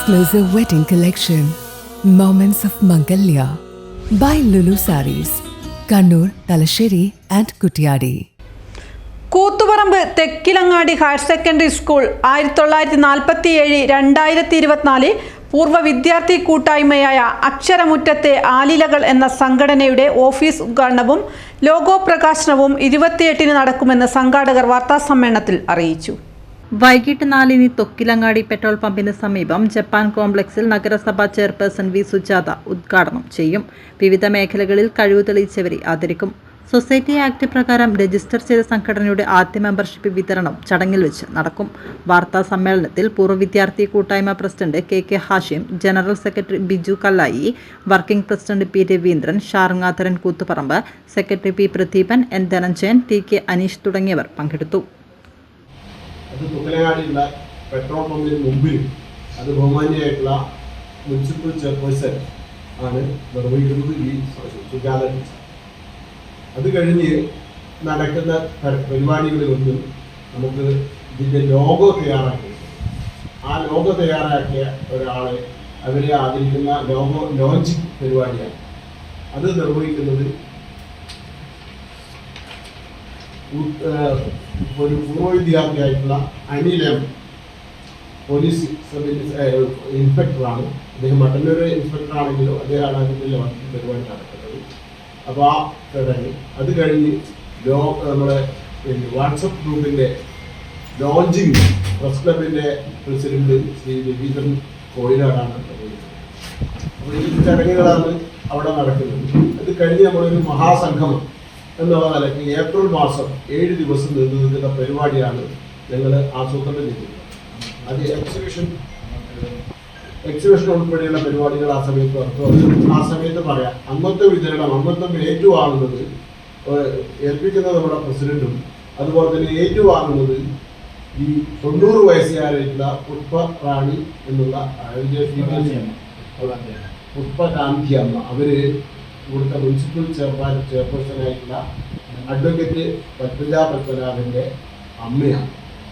exclusive wedding collection, Moments of Mangalya, by Lulu Saris, Kannur Thalassery and Kuttiady Koothuparamba Thekkilangadi higher secondary school ആയിരത്തി തൊള്ളായിരത്തി നാൽപ്പത്തി ഏഴ് രണ്ടായിരത്തി ഇരുപത്തിനാല് പൂർവ വിദ്യാർത്ഥി കൂട്ടായ്മയായ അക്ഷരമുറ്റത്തെ ആലിലകൾ എന്ന സംഘടനയുടെ ഓഫീസ് ഉദ്ഘാടനവും ലോഗോ പ്രകാശനവും ഇരുപത്തിയെട്ടിന് നടക്കുമെന്ന് സംഘാടകർ വാർത്താസമ്മേളനത്തിൽ അറിയിച്ചു. വൈകിട്ട് നാലിന് തൊക്കിലങ്ങാടി പെട്രോൾ പമ്പിന് സമീപം ജപ്പാൻ കോംപ്ലക്സിൽ നഗരസഭാ ചെയർപേഴ്സൺ വി. സുജാത ഉദ്ഘാടനം ചെയ്യും. വിവിധ മേഖലകളിൽ കഴിവ് തെളിയിച്ചവരെ ആദരിക്കും. സൊസൈറ്റി ആക്ട് പ്രകാരം രജിസ്റ്റർ ചെയ്ത സംഘടനയുടെ ആദ്യ മെമ്പർഷിപ്പ് വിതരണം ചടങ്ങിൽ വെച്ച് നടക്കും. വാർത്താ സമ്മേളനത്തിൽ പൂർവ വിദ്യാർത്ഥി കൂട്ടായ്മ president K. K. Hashim general secretary Biju Kallayi working president P. Raveendran Sharngatharan Koothuparamba secretary P. Pradeepan N. Dhananjayan T. K. Aneesh തുടങ്ങിയവർ പങ്കെടുത്തു. അത് തുകലങ്ങാടിയുള്ള പെട്രോൾ പമ്പിന് മുമ്പിൽ അത് ബഹുമാന്യായിട്ടുള്ള മുനിസിപ്പൽ ചെയർപേഴ്സൺ ആണ് നിർവഹിക്കുന്നത് ഈ സുജാത അത് കഴിഞ്ഞ് നടക്കുന്ന പരിപാടികളിലൊന്നും നമുക്ക് ഇതിന്റെ ലോഗോ തയ്യാറാക്കി ആ ലോഗോ തയ്യാറാക്കിയ ഒരാളെ അവരെ ആദരിക്കുന്ന ലോഗോ ലോഞ്ചിങ് പരിപാടിയാണ്. അത് നിർവഹിക്കുന്നത് ഒരു പൂർവ വിദ്യാർത്ഥിയായിട്ടുള്ള അനിൽ എം പോലീസ് സബ് ഇൻസ്- ഇൻസ്പെക്ടറാണ്. അദ്ദേഹം മട്ടന്നൂർ ഇൻസ്പെക്ടർ ആണെങ്കിലും അദ്ദേഹമാണ് അതിന്റെ ലോഞ്ച് പരിപാടി നടക്കുന്നത് അപ്പോൾ ആ ചടങ്ങ് അത് കഴിഞ്ഞ് ലോ നമ്മുടെ വാട്സപ്പ് ഗ്രൂപ്പിന്റെ ലോഞ്ചിങ് പ്രസ് ക്ലബിന്റെ പ്രസിഡന്റ് ശ്രീ രവീന്ദ്രൻ നിർവഹിക്കുന്നത് അപ്പോൾ ഈ ചടങ്ങുകളാണ് അവിടെ നടക്കുന്നത്. അത് കഴിഞ്ഞ് നമ്മളൊരു മഹാസംഗമം എന്നുള്ള നിലയ്ക്ക് ഏപ്രിൽ മാസം ഏഴ് ദിവസം നീണ്ടു നിൽക്കുന്ന പരിപാടിയാണ് ഞങ്ങൾ ആസൂത്രണം ചെയ്തിട്ടുള്ളത് അത് എക്സിബിഷൻ എക്സിബിഷൻ ഉൾപ്പെടെയുള്ള പരിപാടികൾ ആ സമയത്ത് നടത്തും. ആ സമയത്ത് പറയാം അന്നത്തെ വിതരണം അന്നത്തെ ഏറ്റുവാങ്ങുന്നത് ഏൽപ്പിക്കുന്നത് നമ്മുടെ പ്രസിഡന്റും അതുപോലെ തന്നെ ഏറ്റുവാങ്ങുന്നത് ഈ തൊണ്ണൂറ് വയസ്സുകാരായിട്ടുള്ള പുഷ്പ റാണി എന്നുള്ള പുഷ്പ ഗാന്ധി അമ്മ. അവർ ഇവിടുത്തെ മുനിസിപ്പൽ ചെയർമാൻ ചെയർപേഴ്സൺ ആയിട്ടുള്ള അഡ്വക്കേറ്റ് പത്മജ പത്മനാഭന്റെ അമ്മയാണ്.